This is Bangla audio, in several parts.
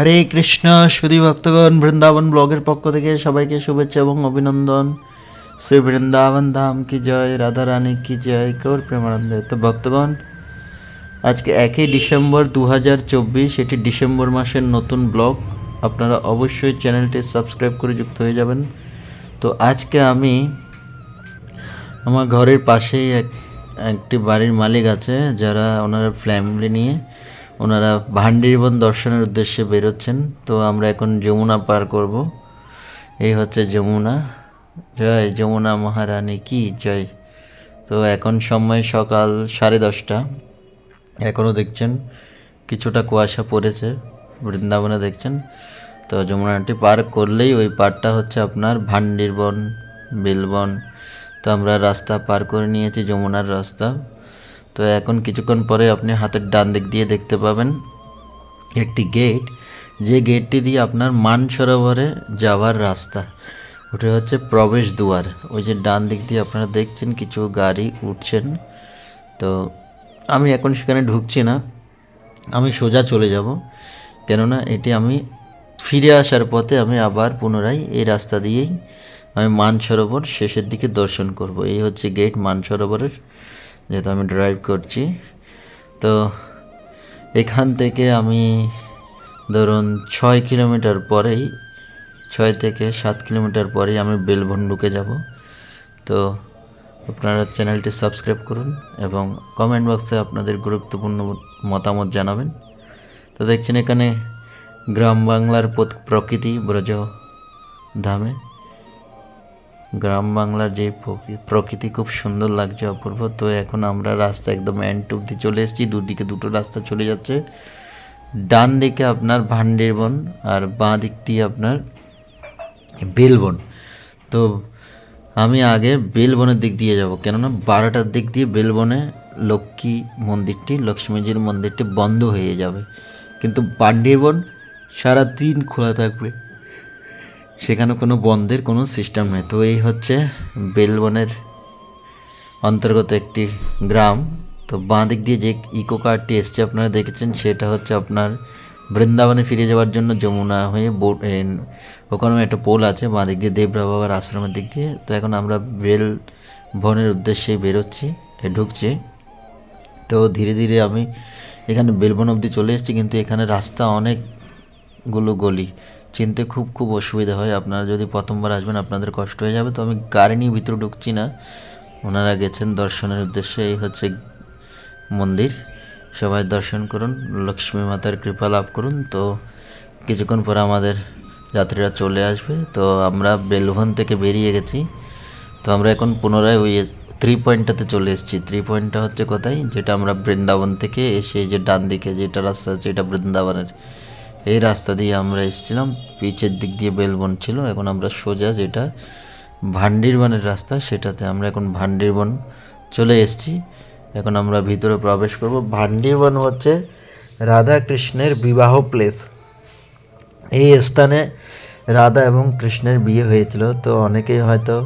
হরে কৃষ্ণ, সুধী ভক্তগণ, বৃন্দাবন ব্লগের পক্ষ থেকে সবাইকে শুভেচ্ছা এবং অভিনন্দন। শ্রী বৃন্দাবন ধাম কি জয়, রাধা রানী কি জয়, কৌর প্রেমানন্দ। তো ভক্তগণ, আজকে একই ডিসেম্বর দু হাজার চব্বিশ, এটি ডিসেম্বর মাসের নতুন ব্লগ। আপনারা অবশ্যই চ্যানেলটি সাবস্ক্রাইব করে যুক্ত হয়ে যাবেন। তো আজকে আমি আমার ঘরের পাশেই এক, একটি বাড়ির মালিক আছে, যারা ওনারা ফ্যামিলি নিয়ে ওনারা ভান্ডিরবন দর্শনের উদ্দেশ্যে বেরোচ্ছেন। তো আমরা এখন যমুনা পার করব। এই হচ্ছে যমুনা। জয় যমুনা মহারানী কি জয়। তো এখন সময় সকাল সাড়ে দশটা। এখনও দেখছেন কিছুটা কুয়াশা পড়েছে, বৃন্দাবনে দেখছেন। তো যমুনাটি পার করলেই ওই পারটা হচ্ছে আপনার ভান্ডিরবন, বিলবন। তো আমরা রাস্তা পার করে নিয়েছি যমুনার রাস্তা। তো এখন কিছুক্ষণ পরে আপনি হাতের ডান দিক দিয়ে দেখতে পাবেন একটি গেট যে গেটটি দিয়ে আপনার মানসরোবরে যাওয়ার রাস্তা। ওটা হচ্ছে প্রবেশ দুয়ার। ওই যে ডান দিক দিয়ে আপনারা দেখছেন কিছু গাড়ি উঠছেন। তো আমি এখন সেখানে ঢুকছি না। আমি সোজা চলে যাব। কেননা এটি আমি ফিরে আসার পথে আমি আবার পুনরায় এই রাস্তা দিয়েই আমি মানসরোবর শেষের দিকে দর্শন করব। এই হচ্ছে গেট মানসরোবরের যেহেতু আমি ড্রাইভ করছি, তো এখান থেকে আমি ধরুন ছয় কিলোমিটার পরেই, ছয় থেকে সাত কিলোমিটার পরেই আমি বেলবন ঢুকে যাব। তো আপনারা চ্যানেলটি সাবস্ক্রাইব করুন এবং কমেন্ট বক্সে আপনাদের গুরুত্বপূর্ণ মতামত জানাবেন। তো দেখছেন এখানে গ্রাম বাংলার প্রকৃতি ব্রজ ধামে গ্রাম বাংলার যে প্রকৃ- প্রকৃতি খুব সুন্দর লাগছে অপূর্ব। তো এখন আমরা রাস্তা একদম এন্ড অব্দি চলে এসেছি। দুদিকে দুটো রাস্তা চলে যাচ্ছে। ডান দিকে আপনার ভান্ডেরবন আর বাঁ দিক দিয়ে আপনার বেলবন। তো আমি আগে বেলবনের দিক দিয়ে যাব। কেননা বারোটার দিক দিয়ে বেলবনে লক্ষ্মী মন্দিরটি, লক্ষ্মীজির মন্দিরটি বন্ধ হয়ে যাবে। কিন্তু বান্ডিরবন সারা দিন খোলা থাকবে। সেখানে কোনো বন্ধের কোনো সিস্টেম নেই। তো এই হচ্ছে বেলবনের অন্তর্গত একটি গ্রাম। তো বাঁ দিক দিয়ে যে ইকো কারটি এসছে, আপনারা দেখেছেন, সেটা হচ্ছে আপনার বৃন্দাবনে ফিরে যাওয়ার জন্য যমুনা হয়ে বোট ওখানে একটা পোল আছে বাঁ দিক দিয়ে দেবরা বাবার আশ্রমের দিক দিয়ে। তো এখন আমরা বেল বনের উদ্দেশ্যে বেরোচ্ছি ঢুকছি। তো ধীরে ধীরে আমি এখানে বেলবন অবধি চলে এসেছি, কিন্তু এখানে রাস্তা অনেকগুলো গলি। চিনতে খুব খুব অসুবিধা হয়। আপনারা যদি প্রথমবার আসবেন, আপনাদের কষ্ট হয়ে যাবে। তো আমি গাড়ি নিয়ে ভিতরে ঢুকছি না। ওনারা গেছেন দর্শনের উদ্দেশ্যে। এই হচ্ছে মন্দির। সবাই দর্শন করুন। লক্ষ্মী মাতার কৃপা লাভ করুন। তো কিছুক্ষণ পর আমাদের যাত্রীরা চলে আসবে। তো আমরা বেলভন থেকে বেরিয়ে গেছি। তো আমরা এখন পুনরায় ওই থ্রি পয়েন্টটাতে চলে এসেছি। থ্রি পয়েন্টটা হচ্ছে কোথায়? যেটা আমরা বৃন্দাবন থেকে এসে যে ডান দিকে যেটা রাস্তা আছে, এটা বৃন্দাবনের এই রাস্তা দিয়ে আমরা এসেছিলাম, পিচের দিক দিয়ে বেলবন ছিল, এখন আমরা সোজা যেটা ভান্ডিরবনের রাস্তা, সেটাতে আমরা এখন ভান্ডিরবন চলে এসেছি। এখন আমরা ভিতরে প্রবেশ করব। ভান্ডিরবন হচ্ছে রাধা কৃষ্ণের বিবাহ প্লেস। এই স্থানে রাধা এবং কৃষ্ণের বিয়ে হয়েছিল। তো অনেকেই হয়তো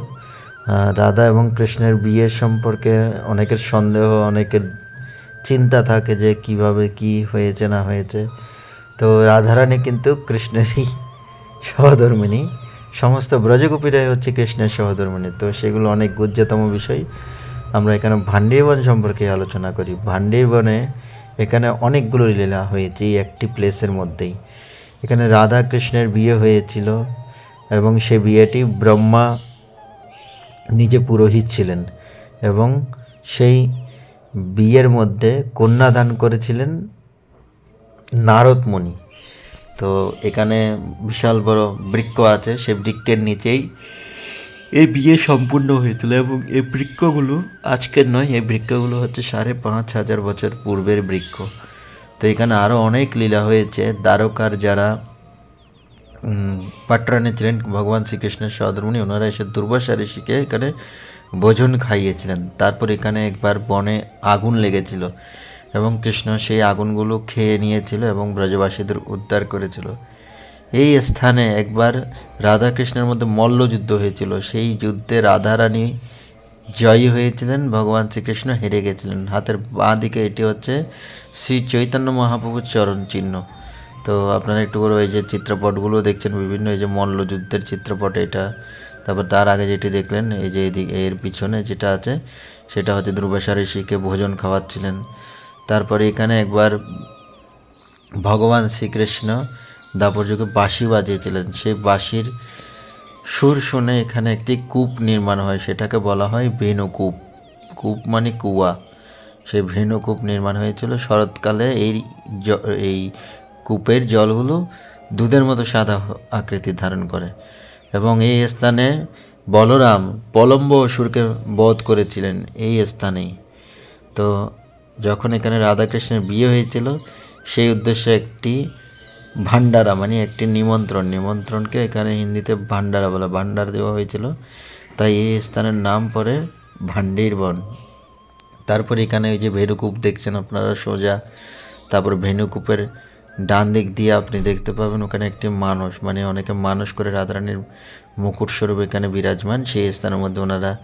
রাধা এবং কৃষ্ণের বিয়ের সম্পর্কে অনেকের সন্দেহ, অনেকের চিন্তা থাকে যে কীভাবে কি হয়েছে, না হয়েছে। তো রাধারানী কিন্তু কৃষ্ণেরই সহধর্মিনী। সমস্ত ব্রজগোপীরাই হচ্ছে কৃষ্ণের সহধর্মিনী। তো সেগুলো অনেক গুজ্জতম বিষয়। আমরা এখানে ভান্ডিরবন সম্পর্কে আলোচনা করি। ভান্ডিরবনে এখানে অনেকগুলো লীলা হয়েছে এই একটি প্লেসের মধ্যেই। এখানে রাধা কৃষ্ণের বিয়ে হয়েছিল এবং সে বিয়েটি ব্রহ্মা নিজে পুরোহিত ছিলেন এবং সেই বিয়ের মধ্যে কন্যাদান করেছিলেন নারদ মুনি তো এখানে বিশাল বড় বৃক্ষ আছে, সে বৃক্ষের নিচেই এই বিয়ে সম্পূর্ণ হয়েছিল এবং এই বৃক্ষগুলো আজকের নয়, এই বৃক্ষগুলো হচ্ছে সাড়ে পাঁচ হাজার বছর পূর্বের বৃক্ষ। তো এখানে আরও অনেক লীলা হয়েছে, দ্বারকার যারা পাটরানে ছিলেন, ভগবান শ্রীকৃষ্ণের সহধর্মণী ওনারা এসে দুর্বাসা ঋষিকে এখানে ভোজন খাইয়েছিলেন। তারপর এখানে একবার বনে আগুন লেগেছিল। এবং কৃষ্ণ সেই আগুনগুলো খেয়ে নিয়েছিল এবং ব্রজবাসীদের উদ্ধার করেছিল। এই স্থানে একবার রাধা কৃষ্ণের মধ্যে মল্লযুদ্ধ হয়েছিল। সেই যুদ্ধে রাধারানী জয়ী হয়েছিলেন, ভগবান শ্রীকৃষ্ণ হেরে গেছিলেন। হাতের বাঁ দিকে এটি হচ্ছে শ্রী চৈতন্য মহাপ্রভুর চরণ চিহ্ন। তো আপনারা একটু করে ওই যে চিত্রপটগুলো দেখছেন, বিভিন্ন এই যে মল্লযুদ্ধের চিত্রপট এটা। তারপর তার আগে যেটি দেখলেন, এই যে এর পিছনে যেটা আছে, সেটা হচ্ছে ধ্রুবেশা ঋষিকে ভোজন খাওয়াচ্ছিলেন। তারপরে এখানে একবার ভগবান শ্রীকৃষ্ণ দাপর যুগে বাঁশি বাজিয়েছিলেন। সেই বাঁশির সুর শুনে এখানে একটি কূপ নির্মাণ হয়, সেটাকে বলা হয় ভেনুকূপ কূপ মানে কুয়া। সেই ভেনুকূপ নির্মাণ হয়েছিল শরৎকালে। এই এই কূপের জলগুলো দুধের মতো সাদা আকৃতি ধারণ করে এবং এই স্থানে বলরাম পলম্ব অসুরকে বধ করেছিলেন, এই স্থানেই। তো যখন এখানে রাধাকৃষ্ণের বিয়ে হয়েছিল, সেই উদ্দেশ্যে একটি ভান্ডারা মানে একটি নিমন্ত্রণ, নিমন্ত্রণকে এখানে হিন্দিতে ভান্ডারা বলে ভান্ডার দেওয়া হয়েছিল। তাই এই স্থানের নাম পরে ভান্ডির বন। তারপর এখানে ওই যে ভেনুকূপ দেখছেন আপনারা, সোজা। তারপর ভেনুকূপের ডান দিক দিয়ে আপনি দেখতে পাবেন ওখানে একটি মানুষ মানে অনেকে মানুষ করে রাধারানীর মুকুট স্বরূপ এখানে বিরাজমান। সেই স্থানের মধ্যে ওনারা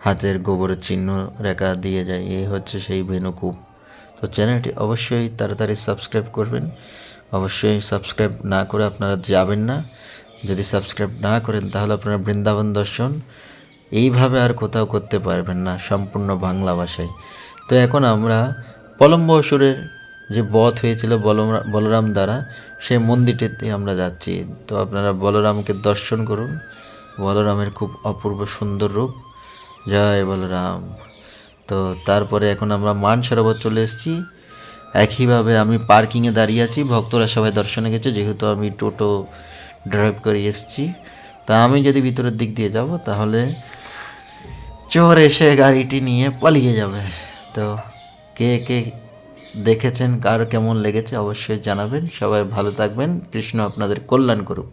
হাতের গোবরের চিহ্ন রেখা দিয়ে যায়। এই হচ্ছে সেই ভেনুকূপ তো চ্যানেলটি অবশ্যই তাড়াতাড়ি সাবস্ক্রাইব করবেন। অবশ্যই সাবস্ক্রাইব না করে আপনারা যাবেন না। যদি সাবস্ক্রাইব না করেন, তাহলে আপনারা বৃন্দাবন দর্শন এইভাবে আর কোথাও করতে পারবেন না, সম্পূর্ণ বাংলা ভাষায়। তো এখন আমরা পলম্ব অসুরের যে বধ হয়েছিল বলরা- বলরাম দ্বারা, সেই মন্দিরটিতে আমরা যাচ্ছি। তো আপনারা বলরামকে দর্শন করুন। বলরামের খুব অপূর্ব সুন্দর রূপ। জয় বলরাম। তো তারপরে এখন আমরা মান সরোবর চলে এসেছি। একইভাবে আমি পার্কিংয়ে দাঁড়িয়ে আছি, ভক্তরা সবাই দর্শনে গেছে, যেহেতু আমি টোটো ড্রাইভ করে এসেছি। তা আমি যদি ভিতরের দিক দিয়ে যাব, তাহলে চোর এসে গাড়িটি নিয়ে পালিয়ে যাবে। তো কে কে দেখেছেন, কার কেমন লেগেছে, অবশ্যই জানাবেন। সবাই ভালো থাকবেন। কৃষ্ণ আপনাদের কল্যাণ করুক।